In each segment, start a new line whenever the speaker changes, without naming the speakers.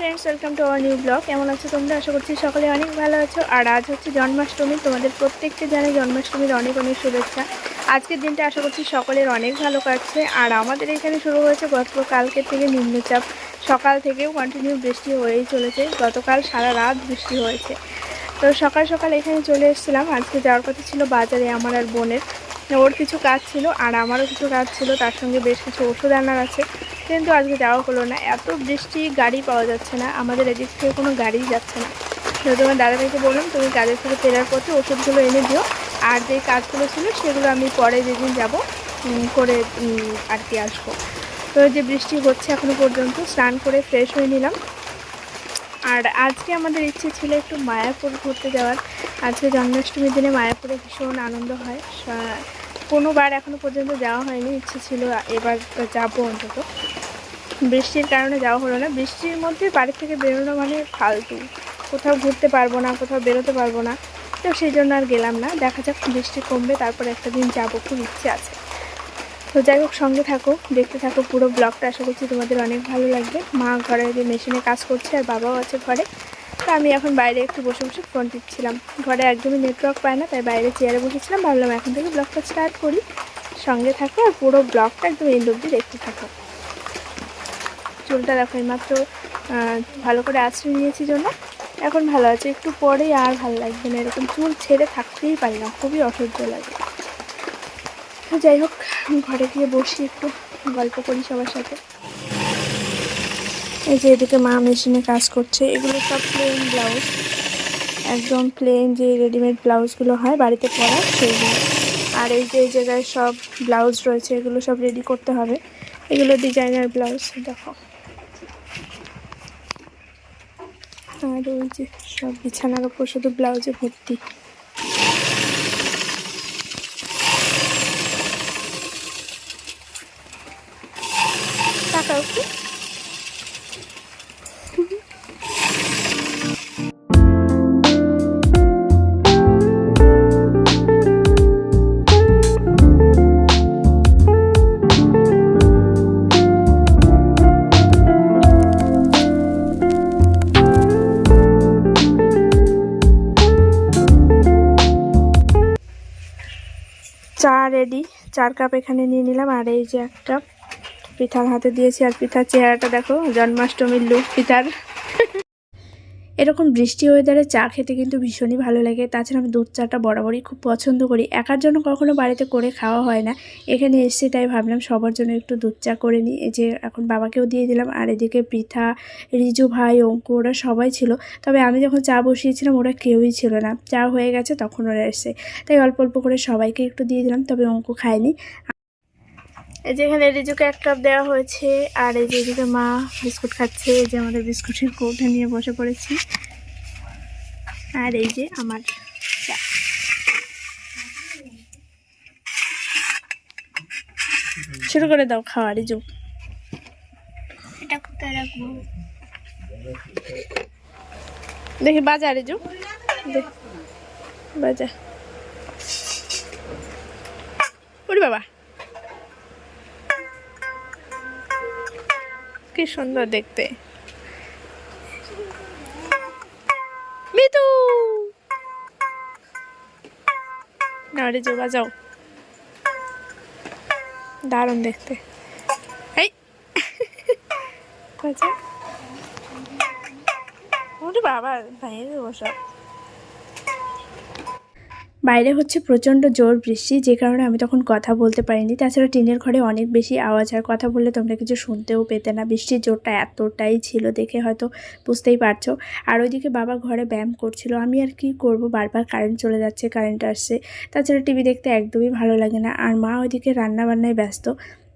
Friends welcome to our new blog কেমন আছো তোমরা? আশা করছি সকলে অনেক ভালো আছো। আর আজ হচ্ছে জন্মাষ্টমী, তোমাদের প্রত্যেককে জানাই জন্মাষ্টমীর অনেক অনেক শুভেচ্ছা। আজকের দিনটা আশা করছি সকলের অনেক ভালো কাটছে। আর আমাদের এখানে শুরু হয়েছে গতকালকে থেকে নিম্নচাপ। সকাল থেকেও কন্টিনিউ বৃষ্টি হয়েই চলেছে। গতকাল সারা রাত বৃষ্টি হয়েছে। তো সকাল সকাল এখানে চলে এসেছিলাম। আজকে যাওয়ার কথা ছিল বাজারে আমার আর বোনের। ওর কিছু কাজ ছিল আর আমারও কিছু কাজ ছিল, তার সঙ্গে বেশ কিছু ওষুধ আনার আছে। কিন্তু আজকে যাওয়া হলো না। এত বৃষ্টি, গাড়ি পাওয়া যাচ্ছে না। আমাদের এদিক থেকে কোনো গাড়িই যাচ্ছে না। তো তোমার দাদাভাইকে বললাম, তুমি কাজের থেকে ফেরার পথে ওষুধগুলো এনে দিও। আর যে কাজগুলো ছিল, সেগুলো আমি পরে যেদিন যাব করে আর কি আসব। তো যে বৃষ্টি হচ্ছে এখনও পর্যন্ত, স্নান করে ফ্রেশ হয়ে নিলাম। আর আজকে আমাদের ইচ্ছে ছিল একটু মায়াপুর ঘুরতে যাওয়ার। আজকে জন্মাষ্টমীর দিনে মায়াপুরে ভীষণ আনন্দ হয়। কোনোবার এখনও পর্যন্ত যাওয়া হয়নি। ইচ্ছে ছিল এবার যাব অন্তত। বৃষ্টির কারণে যাওয়া হলো না। বৃষ্টির মধ্যে বাড়ি থেকে বেরোনো মানে ফালতু। কোথাও ঘুরতে পারব না, কোথাও বেরোতে পারব না। তো সেই জন্য আর গেলাম না। দেখা যাক বৃষ্টি কমবে, তারপর একটা দিন যাব। খুব ইচ্ছে আছে। তো যাই হোক, সঙ্গে থাকো, দেখতে থাকো পুরো ব্লগটা আশা করছি তোমাদের অনেক ভালো লাগবে। মা ঘরে যে মেশিনে কাজ করছে আর বাবাও আছে ঘরে। তো আমি এখন বাইরে একটু বসে বসে ফোন টিপছিলাম। ঘরে একদমই নেটওয়ার্ক পায় না, তাই বাইরে চেয়ারে বসেছিলাম। ভাবলাম এখন থেকে ব্লগটা স্টার্ট করি। সঙ্গে থাকো আর পুরো ব্লগটা একদম এন্ড অব্দি দেখতে থাকো। চুলটা দেখো এইমাত্র ভালো করে আশ্রয় নিয়েছি জন্য। এখন ভালো আছে, একটু পরেই আর ভালো লাগবে না। এরকম চুল ছেড়ে থাকতেই পারি না, খুবই অসহ্য লাগে। তো যাই হোক ঘরে গিয়ে বসি একটু, গল্প করি সবার সাথে। এই যে এদিকে মা মেশিনে কাজ করছে, এগুলো সব প্লেন ব্লাউজ একদম প্লেন যে রেডিমেড ব্লাউজগুলো হয়, বাড়িতে পরা সেইগুলো। আর এই যে জায়গায় সব ব্লাউজ রয়েছে, এগুলো সব রেডি করতে হবে। এগুলো ডিজাইনার ব্লাউজ দেখো। আর ওই যে সব বিছানার ওপর শুধু ব্লাউজে ভর্তি। চার কাপ এখানে নিয়ে নিলাম। আর এই যে একটা পিঠার হাতে দিয়েছি। আর পিঠার চেহারাটা দেখো, জন্মাষ্টমীর লুক পিঠার। এরকম বৃষ্টি ওয়েদারে চা খেতে কিন্তু ভীষণই ভালো লাগে। তাছাড়া আমি দুধ চাটা বরাবরই খুব পছন্দ করি। একার জন্য কখনো বাড়িতে করে খাওয়া হয় না। এখানে এসেছি তাই ভাবলাম সবার জন্য একটু দুধ চা করে নিই। যে এখন বাবাকেও দিয়ে দিলাম। আর এদিকে পৃথা, রিজু ভাই, অঙ্কু ওরা সবাই ছিল। তবে আমি যখন চা বসিয়েছিলাম ওরা কেউই ছিল না। চা হয়ে গেছে তখন ওরা এসে তাই অল্প অল্প করে সবাইকে একটু দিয়ে দিলাম। তবে অঙ্কু খায়নি। এই যে এখানে রিজুকে এক কাপ দেওয়া হয়েছে আর এই যে এদিকে মা বিস্কুট খাচ্ছে এই যে আমাদের বিস্কুটের কৌটা নিয়ে বসে পড়েছি। আর এই যে আমার চা। শুরু করে দাও খাওয়া রিজু।
এটা কোথায় রাখব?
দেখি বাজা রিজু। দেখ বাজা। ওরে বাবা। কি সুন্দর দেখতে। মিতু! বাজাও দারুণ দেখতে। বাবা ভাইয়ের বসা। বাইরে হচ্ছে প্রচণ্ড জোর বৃষ্টি, যে কারণে আমি তখন কথা বলতে পারিনি। তাছাড়া টিনের ঘরে অনেক বেশি আওয়াজ হয় কথা বললে তোমরা কিছু শুনতেও পেতে না। বৃষ্টির জোরটা এতটাই ছিল দেখে হয়তো বুঝতেই পারছ। আর ওইদিকে বাবা ঘরে ব্যায়াম করছিল। আমি আর কি করব? বারবার কারেন্ট চলে যাচ্ছে কারেন্ট আসছে। তাছাড়া টিভি দেখতে একদমই ভালো লাগে না। আর মা ওইদিকে রান্না বান্নায় ব্যস্ত।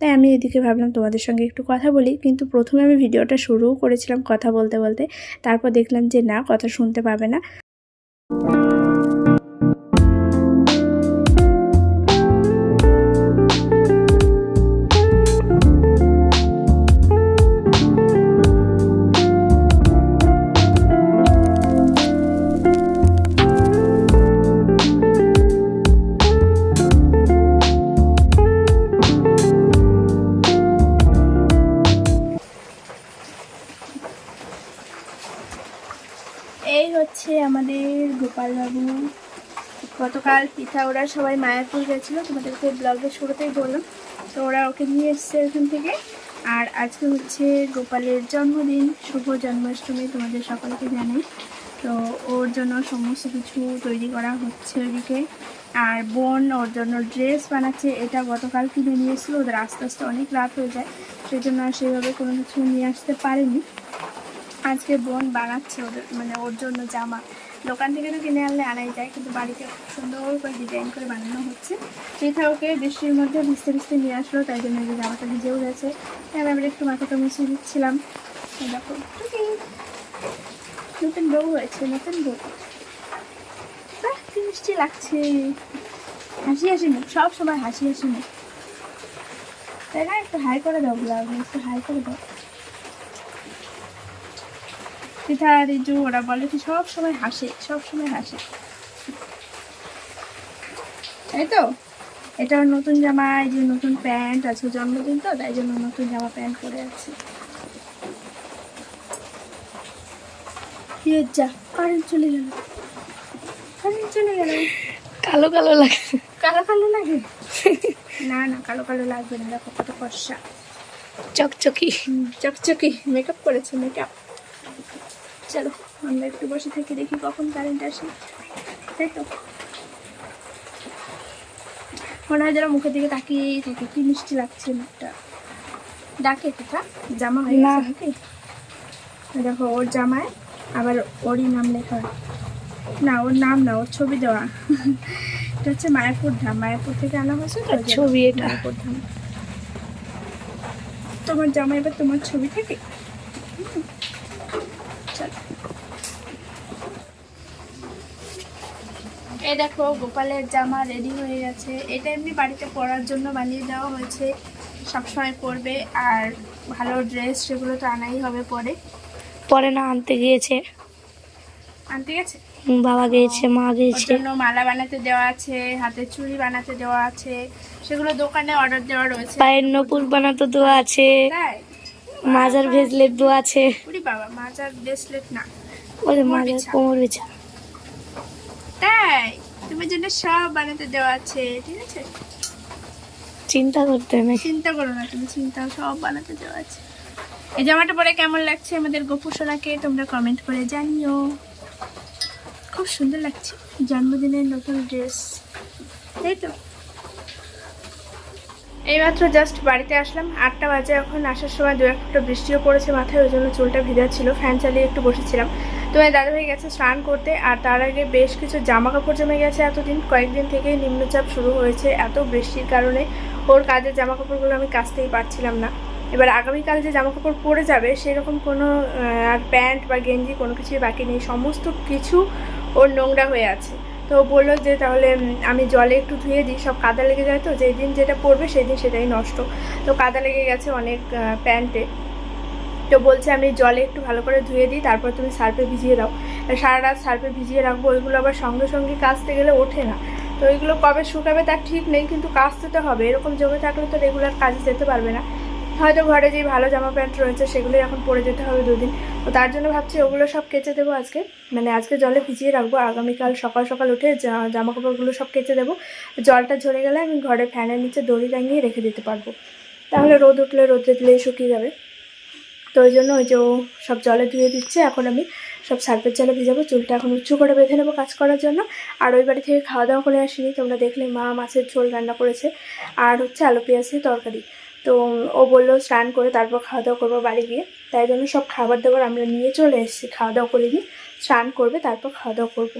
তাই আমি এদিকে ভাবলাম তোমাদের সঙ্গে একটু কথা বলি। কিন্তু প্রথমে আমি ভিডিওটা শুরুও করেছিলাম কথা বলতে বলতে। তারপর দেখলাম যে না, কথা শুনতে পাবে না। হচ্ছে আমাদের গোপাল বাবু গতকাল পিঠা ওরা সবাই মায়াপুর গেছিল, তোমাদেরকে ব্লগের শুরুতেই বললাম। তো ওরা ওকে নিয়ে এসছে এখান থেকে। আর আজকে হচ্ছে গোপালের জন্মদিন, শুভ জন্মাষ্টমী তোমাদের সকলকে জানাই। তো ওর জন্য সমস্ত কিছু তৈরি করা হচ্ছে ওইদিকে আর বোন ওর জন্য ড্রেস বানাচ্ছে, এটা গতকাল কিনে নিয়ে এসেছিল। ওদের আস্তে আস্তে অনেক রাত হয়ে যায় সেই জন্য আর কোনো কিছু নিয়ে আসতে পারেনি। আজকে বোন বানাচ্ছে ওদের মানে ওর জন্য জামা। দোকান থেকে তো কিনে আনলে আনাই যায়, কিন্তু বাড়িতে খুব সুন্দর করে ডিজাইন করে বানানো হচ্ছে। সেটা ওকে বৃষ্টির মধ্যে ভিজতে ভিজতে নিয়ে আসলো, তাই জন্য যে জামাটা ভিজেও গেছে। তাই আমি একটু মাথাটা মুছিয়ে দিচ্ছিলাম। দেখো নতুন বউ হয়েছে, নতুন বউ। মিষ্টি লাগছে। হাসি হাসি মুখ, সব সময় হাসি হাসি মুখ। তাই না? একটু হাই করে দাও একটু হাই করে দাও। পিঠা রিজু ওরা বলে কি সব সময় হাসে সব সময় হাসে। তাই তো? এটা নতুন জামা এই যে নতুন প্যান্ট আছে জন্মদিন তো তাই জন্য নতুন জামা প্যান্ট পরে আছে। যা কারেন্ট চলে গেল। কারেন্ট চলে গেল।
কালো কালো লাগে।
কালো কালো লাগে? না না কালো কালো লাগবে না দেখো কত ফর্সা।
চকচকি।
চকচকি মেকআপ করেছে মেকআপ চলো আমরা একটু বসে থেকে দেখি কখন কারেন্ট আসে। তাই তো? মনে হয় যারা মুখের দিকে তাকিয়েই থাকে কি মিষ্টি লাগছে মুখটা। ডাকে কোথা জামা হয়ে
না।
গেছে নাকি? দেখো ওর জামায় আবার ওরই নাম লেখা না ওর নাম না ওর ছবি দেওয়া। এটা হচ্ছে মায়াপুর ধাম। মায়াপুর থেকে আনা হয়েছে তো?
ছবি এটা।
মায়াপুর ধাম। তোমার জামা এবার তোমার ছবি থাকে হুম। চলো এই দেখো গোপালের জামা রেডি হয়ে গেছে। এটা এমনি বাড়িতে পরার জন্য বানিয়ে দেওয়া হয়েছে। সবসময় পরবে আর ভালো ড্রেস সেগুলো তো আনাই হবে পরে।
পরে না আনতে গিয়েছে।
আনতে গেছে?
বাবা গিয়েছে মা গিয়েছে।
মালা বানাতে দেওয়া আছে হাতে চুড়ি বানাতে দেওয়া আছে সেগুলো দোকানে অর্ডার দেওয়া রয়েছে।
পায়ের নপুর বানাতে দেওয়া আছে মাজার ভেজলেট দেওয়া আছে।
বাবা মাজার ব্রেসলেট না
ওই মাজার কোমর বিছা।
তাই তোমার জন্য সব বানাতে দেওয়া আছে ঠিক আছে?
চিন্তা করতে নেই
চিন্তা করো না তুমি চিন্তা সব বানাতে দেওয়া আছে। এই জামাটা পরে কেমন লাগছে আমাদের গোপু সোনাকে তোমরা কমেন্ট করে জানিও। খুব সুন্দর লাগছে জন্মদিনের নতুন ড্রেস তাই তো? এইমাত্র জাস্ট বাড়িতে আসলাম আটটা বাজে এখন আসার সময় দু একটা বৃষ্টিও পড়েছে মাথায় ওই জন্য চুলটা ভিজা ছিল ফ্যান চালিয়ে একটু বসেছিলাম। তো দাদা হয়ে গেছে স্নান করতে, আর তার আগে বেশ কিছু জামা কাপড় জমে গেছে এতদিন। কয়েকদিন থেকেই নিম্নচাপ শুরু হয়েছে এত বৃষ্টির কারণে। ওর কাজের জামা কাপড়গুলো আমি কাচতেই পারছিলাম না। এবার আগামীকাল যে জামা কাপড় পরে যাবে, সেরকম কোনো আর প্যান্ট বা গেঞ্জি কোনো কিছুই বাকি নেই। সমস্ত কিছু ওর নোংরা হয়ে আছে। তো বলল যে তাহলে আমি জলে একটু ধুয়ে দিই, সব কাদা লেগে যায় তো যেই দিন যেটা পরবে সেই দিন সেটাই নষ্ট। তো কাদা লেগে গেছে অনেক প্যান্টে। তো বলছে আমি জলে একটু ভালো করে ধুয়ে দিই, তারপর তুমি সার্ফে ভিজিয়ে দাও। সারা রাত সার্ফে ভিজিয়ে রাখব, ওইগুলো আবার সঙ্গে সঙ্গে কাচতে গেলে ওঠে না। তো ওইগুলো কবে শুকাবে তার ঠিক নেই, কিন্তু কাচতে তো হবে। এরকম জমে থাকলে তো রেগুলার কাজে যেতে পারবে না। হয়তো ঘরে যেই ভালো জামা প্যান্ট রয়েছে, সেগুলোই এখন পরে যেতে হবে দুদিন। তো তার জন্য ভাবছি ওগুলো সব কেচে দেবো আজকে। মানে আজকে জলে ভিজিয়ে রাখব, আগামীকাল সকাল সকাল উঠে জামা কাপড়গুলো সব কেচে দেবো। জলটা ঝরে গেলে আমি ঘরে ফ্যানের নিচে দড়ি টাঙিয়ে রেখে দিতে পারব। তাহলে রোদ উঠলে রোদে দিলেই শুকিয়ে যাবে। তো ওই জন্য ওই যে সব জলে ধুয়ে দিচ্ছে, এখন আমি সব সার্ফের জলে ভিজাবো, চুলটা এখন উঁচু করে বেঁধে নেব কাজ করার জন্য। আর ওই বাড়ি থেকে খাওয়া দাওয়া করে আসিনি, তোমরা দেখলে মা মাছের ঝোল রান্না করেছে, আর হচ্ছে আলু পেঁয়াজের তরকারি। তো ও বলল স্নান করে তারপর খাওয়া দাওয়া করব বাড়ি গিয়ে, তাই জন্য সব খাবার দাবার আমরা নিয়ে চলে এসেছি, খাওয়া দাওয়া করে নিই স্নান করবে, তারপর খাওয়া দাওয়া করব।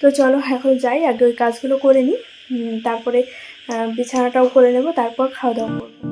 তো চলো এখন যাই, আগে ওই কাজগুলো করে নিই তারপরে বিছানাটাও করে নেব, তারপর খাওয়া দাওয়া করব।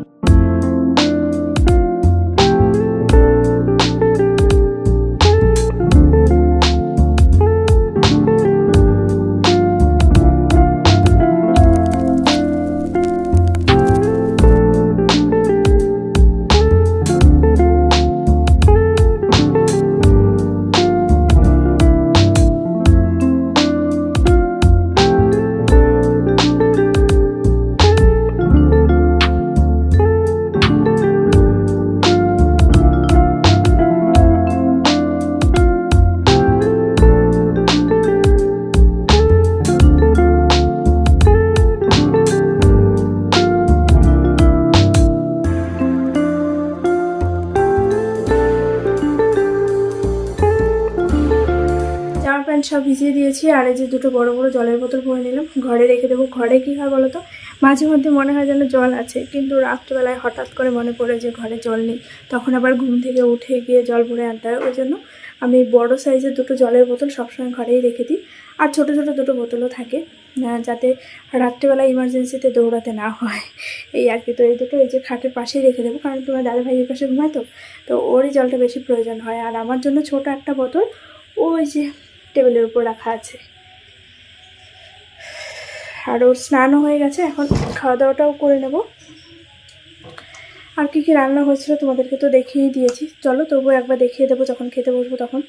আর এই যে দুটো বড় বড় জলের বোতল ভরে নিলাম, ঘরে রেখে দেবো। ঘরে কী হয় বলো তো মাঝে মধ্যে মনে হয় যেন জল আছে, কিন্তু রাত্রিবেলায় হঠাৎ করে মনে পড়ে যে ঘরে জল নেই। তখন আবার ঘুম থেকে উঠে গিয়ে জল ভরে আনতে হয়। ওই জন্য আমি বড় সাইজের দুটো জলের বোতল সবসময় ঘরেই রেখে দিই। আর ছোটো ছোটো দুটো বোতলও থাকে যাতে রাত্রিবেলা ইমার্জেন্সিতে দৌড়াতে না হয়। এই আর কি। তো এই দুটো এই যে খাটের পাশেই রেখে দেবো, কারণ তোমার দাদা ভাইয়ের পাশে ঘুমায় তো। তো ওরই জলটা বেশি প্রয়োজন হয়। আর আমার জন্য ছোট একটা বোতল ওই যে টেবিলের উপর রাখা আছে। আর ওর স্নানও হয়ে গেছে, এখন খাওয়া দাওয়াটাও করে নেব। আর কী কী রান্না হয়েছিল তোমাদেরকে তো দেখিয়ে দিয়েছি। চলো তবুও একবার দেখিয়ে দেবো, যখন খেতে বসবো তখন।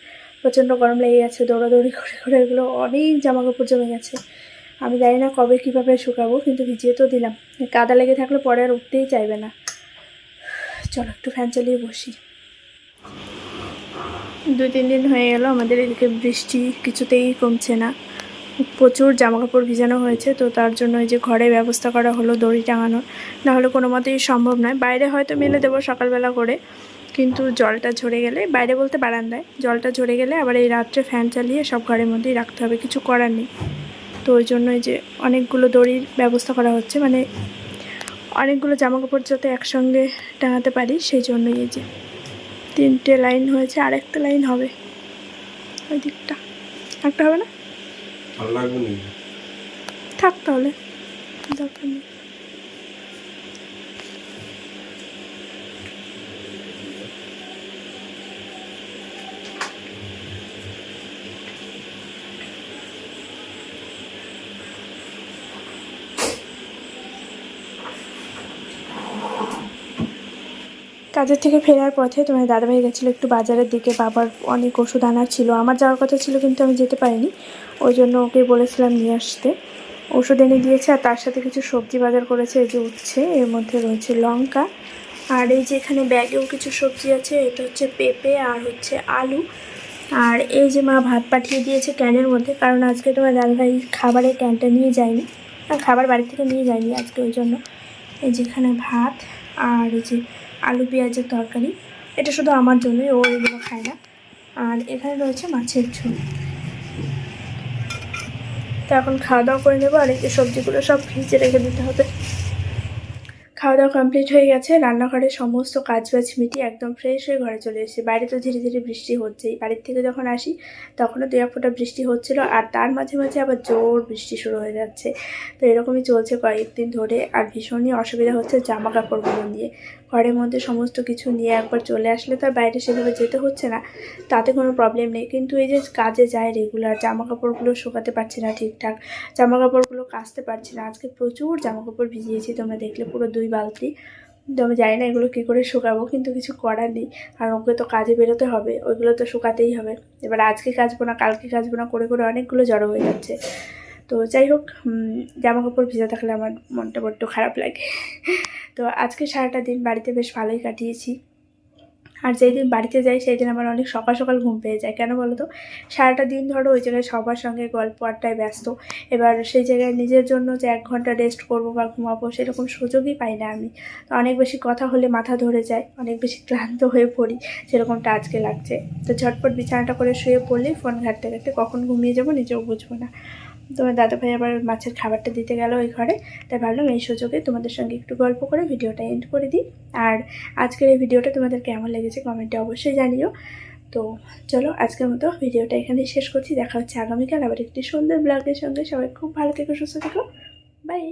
প্রচণ্ড গরম লেগে গেছে, দৌড়াদৌড়ি করে করে এগুলো অনেক জামা কাপড় জমে গেছে। আমি জানি না কবে কীভাবে শুকাবো, কিন্তু ভিজিয়ে তো দিলাম। কাদা লেগে থাকলে পরে আর উঠতেই চাইবে না। চলো একটু ফ্যান চালিয়ে বসি। দু তিন দিন হয়ে গেল, আমাদের এদিকে বৃষ্টি কিছুতেই কমছে না। প্রচুর জামা কাপড় ভিজানো হয়েছে, তো তার জন্য এই যে ঘরে ব্যবস্থা করা হলো দড়ি টাঙানোর, নাহলে কোনো মতেই সম্ভব নয়। বাইরে হয়তো মেলে দেবো সকালবেলা করে, কিন্তু জলটা ঝরে গেলে, বাইরে বলতে বারান্দায়, জলটা ঝরে গেলে আবার এই রাত্রে ফ্যান চালিয়ে সব ঘরের মধ্যেই রাখতে হবে, কিছু করার নেই। তো ওই জন্য এই যে অনেকগুলো দড়ির ব্যবস্থা করা হচ্ছে মানে অনেকগুলো জামা কাপড় যাতে একসঙ্গে টাঙাতে পারি, সেই জন্যই এই যে তিনটে লাইন হয়েছে আর একটা লাইন হবে। ওই দিকটা, একটা হবে না?
ভালো লাগবে না
থাক তাহলে দরকার নেই। কাজের থেকে ফেরার পথে তোমার দাদাভাই গেছিল একটু বাজারের দিকে, বাবার অনেক ওষুধ আনার ছিল। আমার যাওয়ার কথা ছিল কিন্তু আমি যেতে পারিনি। ওই জন্য ওকে বলেছিলাম নিয়ে আসতে। ওষুধ এনে দিয়েছে আর তার সাথে কিছু সবজি বাজার করেছে, এই যে উচ্ছে, এর মধ্যে রয়েছে লঙ্কা। আর এই যে এখানে ব্যাগেও কিছু সবজি আছে, এটা হচ্ছে পেঁপে আর হচ্ছে আলু। আর এই যে মা ভাত পাঠিয়ে দিয়েছে ক্যানের মধ্যে, কারণ আজকে তোমার দাদাভাই খাবারের ক্যানটা নিয়ে যায়নি। খাবার বাড়ি থেকে নিয়ে যায়নি আজকে ওই জন্য। এই যেখানে ভাত, আর এই যে আলু, পেঁয়াজের তরকারি। এটা শুধু আমার জন্যই, ও এগুলো খায় না। আর এখানে রয়েছে মাছের ঝোল। তো এখন খাওয়া দাওয়া করে নেব, আর এই সবজিগুলো সব ফ্রিজে রেখে দিতে হবে। খাওয়া দাওয়া কমপ্লিট হয়ে গেছে রান্নাঘরের সমস্ত কাজ বাজ মিটিয়ে একদম ফ্রেশ হয়ে ঘরে চলে এসেছি। বাইরে তো ধীরে ধীরে বৃষ্টি হচ্ছেই। বাড়ির থেকে যখন আসি, তখনও দু এক ফোঁটা বৃষ্টি হচ্ছিল, আর তার মাঝে মাঝে আবার জোর বৃষ্টি শুরু হয়ে যাচ্ছে। তো এরকমই চলছে কয়েকদিন ধরে, আর ভীষণই অসুবিধা হচ্ছে জামা কাপড়গুলো নিয়ে। ঘরের মধ্যে সমস্ত কিছু নিয়ে একবার চলে আসলে তার বাইরে সেভাবে যেতে হচ্ছে না, তাতে কোনো প্রবলেম নেই। কিন্তু এই যে কাজে যায় রেগুলার জামা কাপড়গুলো শুকাতে পারছি না ঠিকঠাক জামা কাপড়গুলো কাচতে পারছি না। আজকে প্রচুর জামা কাপড় ভিজিয়েছি, তোমরা দেখলে পুরো দুই বালতি। তো আমি জানি না এগুলো কী করে শুকাবো, কিন্তু কিছু করার নেই। আর ওকে তো কাজে বেরোতে হবে, ওইগুলো তো শুকাতেই হবে। এবার আজকে কাচবো না, কালকে কাচবো না, করে করে অনেকগুলো জড়ো হয়ে যাচ্ছে। তো যাই হোক জামা কাপড় ভিজা থাকলে আমার মনটা বড্ড খারাপ লাগে। তো আজকে সারাটা দিন বাড়িতে বেশ ভালোই কাটিয়েছি। আর যেই দিন বাড়িতে যাই, সেই দিন আমার অনেক সকাল সকাল ঘুম পেয়ে যায়। কেন বলো তো? সারাটা দিন ধরো ওই জায়গায় সবার সঙ্গে গল্প, আড্ডায় ব্যস্ত। এবার সেই জায়গায় নিজের জন্য যে এক ঘণ্টা রেস্ট করব বা ঘুমাবো, সেরকম সুযোগই পাই না আমি। অনেক বেশি কথা হলে মাথা ধরে যায়, অনেক বেশি ক্লান্ত হয়ে পড়ি, সেরকমটা আজকে লাগছে। তো ঝটপট বিছানাটা করে শুয়ে পড়লেই ফোন ঘাটতে ঘাটতে কখন ঘুমিয়ে যাব নিজেও বুঝব না। তোমার দাদা ভাই আবার মাছের খাবারটা দিতে গেল ওই ঘরে, তাই ভাবলাম এই সুযোগে তোমাদের সঙ্গে একটু গল্প করে ভিডিওটা এন্ড করে দিই। আর আজকের এই ভিডিওটা তোমাদের কেমন লেগেছে কমেন্টে অবশ্যই জানিও। তো চলো আজকের মতো ভিডিওটা এখানেই শেষ করছি, দেখা হচ্ছে আগামীকাল আবার একটি সুন্দর ব্লগের সঙ্গে। সবাই খুব ভালো থেকো, সুস্থ থেকো। বাই